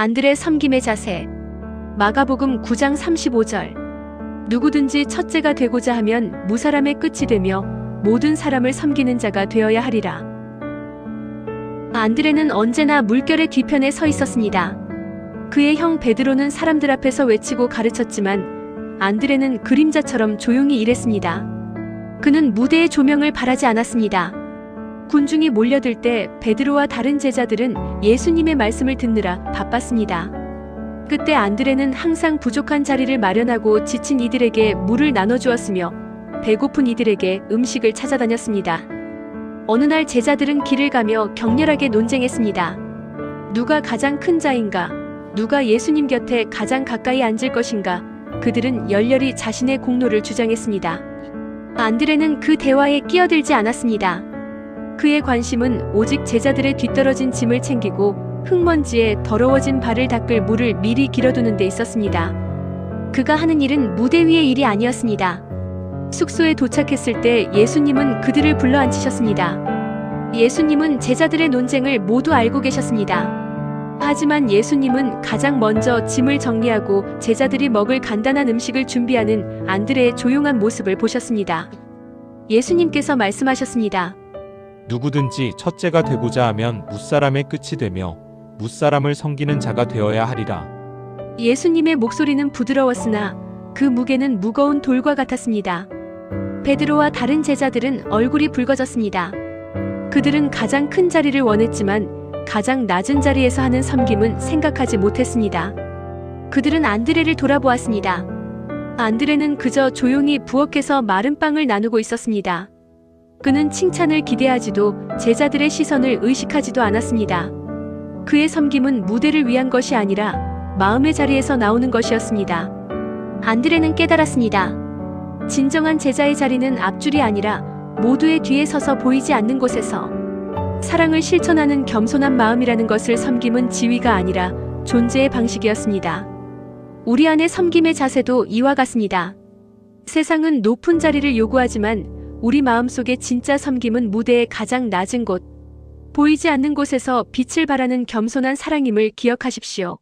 안드레 섬김의 자세. 마가복음 9장 35절. 누구든지 첫째가 되고자 하면 무사람의 끝이 되며 모든 사람을 섬기는 자가 되어야 하리라. 안드레는 언제나 물결의 뒤편에 서 있었습니다. 그의 형 베드로는 사람들 앞에서 외치고 가르쳤지만 안드레는 그림자처럼 조용히 일했습니다. 그는 무대의 조명을 바라지 않았습니다. 군중이 몰려들 때 베드로와 다른 제자들은 예수님의 말씀을 듣느라 바빴습니다. 그때 안드레는 항상 부족한 자리를 마련하고 지친 이들에게 물을 나눠주었으며 배고픈 이들에게 음식을 찾아다녔습니다. 어느 날 제자들은 길을 가며 격렬하게 논쟁했습니다. 누가 가장 큰 자인가? 누가 예수님 곁에 가장 가까이 앉을 것인가? 그들은 열렬히 자신의 공로를 주장했습니다. 안드레는 그 대화에 끼어들지 않았습니다. 그의 관심은 오직 제자들의 뒤떨어진 짐을 챙기고 흙먼지에 더러워진 발을 닦을 물을 미리 길어두는 데 있었습니다. 그가 하는 일은 무대 위의 일이 아니었습니다. 숙소에 도착했을 때 예수님은 그들을 불러 앉히셨습니다. 예수님은 제자들의 논쟁을 모두 알고 계셨습니다. 하지만 예수님은 가장 먼저 짐을 정리하고 제자들이 먹을 간단한 음식을 준비하는 안드레의 조용한 모습을 보셨습니다. 예수님께서 말씀하셨습니다. 누구든지 첫째가 되고자 하면 무사람의 끝이 되며 무사람을 섬기는 자가 되어야 하리라. 예수님의 목소리는 부드러웠으나 그 무게는 무거운 돌과 같았습니다. 베드로와 다른 제자들은 얼굴이 붉어졌습니다. 그들은 가장 큰 자리를 원했지만 가장 낮은 자리에서 하는 섬김은 생각하지 못했습니다. 그들은 안드레를 돌아보았습니다. 안드레는 그저 조용히 부엌에서 마른 빵을 나누고 있었습니다. 그는 칭찬을 기대하지도 제자들의 시선을 의식하지도 않았습니다. 그의 섬김은 무대를 위한 것이 아니라 마음의 자리에서 나오는 것이었습니다. 안드레는 깨달았습니다. 진정한 제자의 자리는 앞줄이 아니라 모두의 뒤에 서서 보이지 않는 곳에서 사랑을 실천하는 겸손한 마음이라는 것을 섬김은 지위가 아니라 존재의 방식이었습니다. 우리 안의 섬김의 자세도 이와 같습니다. 세상은 높은 자리를 요구하지만 우리 마음속의 진짜 섬김은 무대의 가장 낮은 곳, 보이지 않는 곳에서 빛을 발하는 겸손한 사랑임을 기억하십시오.